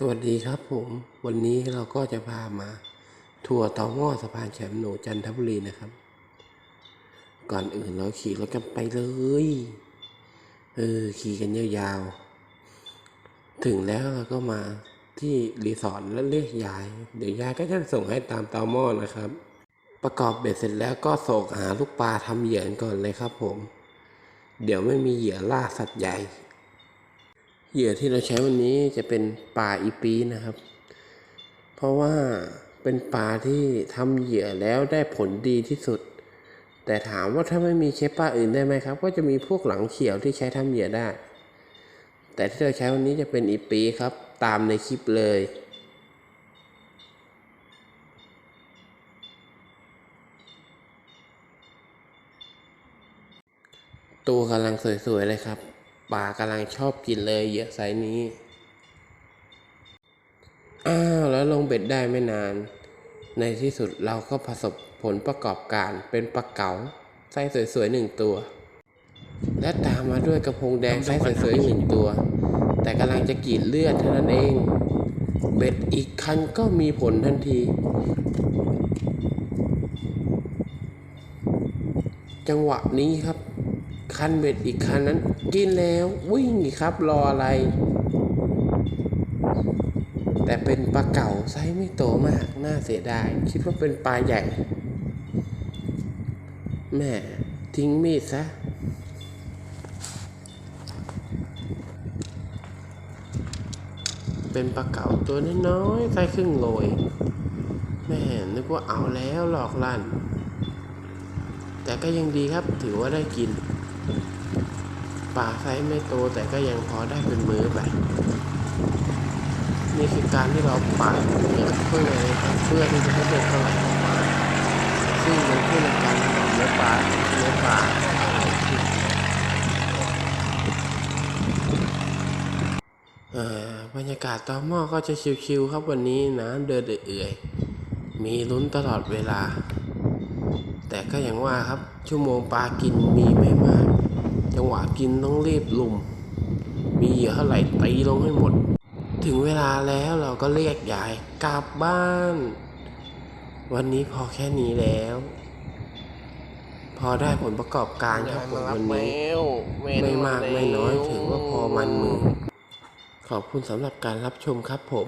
สวัสดีครับผมวันนี้เราก็จะพามาทัวร์ต่อหม้อสะพานแชมป์โหนจันทบุรีนะครับ ก่อนอื่นเราขี่รถกันไปเลยเออขี่กันยาวๆถึงแล้วเราก็มาที่รีสอร์ทแล้วเรียกยาย เดี๋ยวยายก็จะส่งให้ตามเตาหม้อนะครับ ประกอบเบ็ดเสร็จแล้วก็โศกหาลูกปลาทำเหยื่อก่อนเลยครับผม เดี๋ยวไม่มีเหยื่อล่าสัตว์ใหญ่ เหยื่อที่เราใช้วันนี้จะเป็นปลาอีปีนะครับ เพราะว่าเป็นปลาที่ทำเหยื่อแล้วได้ผลดีที่สุด แต่ถามว่าถ้าไม่มีใช้ปลาอื่นได้ไหมครับ ก็จะมีพวกหลังเขียวที่ใช้ทำเหยื่อได้ แต่ที่เราใช้วันนี้จะเป็นอีปีครับ ตามในคลิปเลยตัวกำลังสวยๆเลยครับ ปลากำลังชอบกินเลยเยื่อไซนี้ อ้าวแล้วลงเบ็ดได้ไม่นาน ในที่สุดเราก็ประสบผลประกอบการเป็นปลาเก๋าไซส์สวยๆหนึ่งตัว และตามมาด้วยกระพงแดงไซส์สวยๆหนึ่งตัว แต่กำลังจะกรีดเลือดเท่านั้นเอง เบ็ดอีกคันก็มีผลทันทีจังหวะนี้ครับ คันเบ็ดอีกคันนั้น กินแล้ววิ่งอีกครับรออะไร แต่เป็นปลาเก่าไซส์ไม่โตมากน่าเสียดาย คิดว่าเป็นปลาใหญ่แม่ทิ้งมีดซะเป็นปลาเก๋าตัวน้อยๆไซส์ครึ่งโลเองแม่นึกว่าเอาแล้วหลอกลั่น แต่ก็ยังดีครับถือว่าได้กิน ปลาไซส์ไม่โตแต่ก็ยังพอได้เป็นมือไป นี่คือการที่เราปาเือเพื่ออะไรครับเพื่อที่จะให้เด็กเท่าไหร่ออกมาซึ่งมันคือในการทำเนื้อปลาเนื้อปลาอร่อยที่เอ่อบรรยากาศตอหม้อก็จะชิวๆครับวันนี้น้ำเดินเอื่อยๆมีลุ้นตลอดเวลา แต่ก็อย่างว่าครับ ชั่วโมงปลากินมีไม่มาก จังหวะกินต้องรีบลุม มีเหยื่อเท่าไหร่ตีลงให้หมด ถึงเวลาแล้วเราก็เรียกยายกลับบ้าน วันนี้พอแค่นี้แล้ว พอได้ผลประกอบการครับผมวันนี้ไม่มากไม่น้อยถือว่าพอมันมือ ขอบคุณสำหรับการรับชมครับผม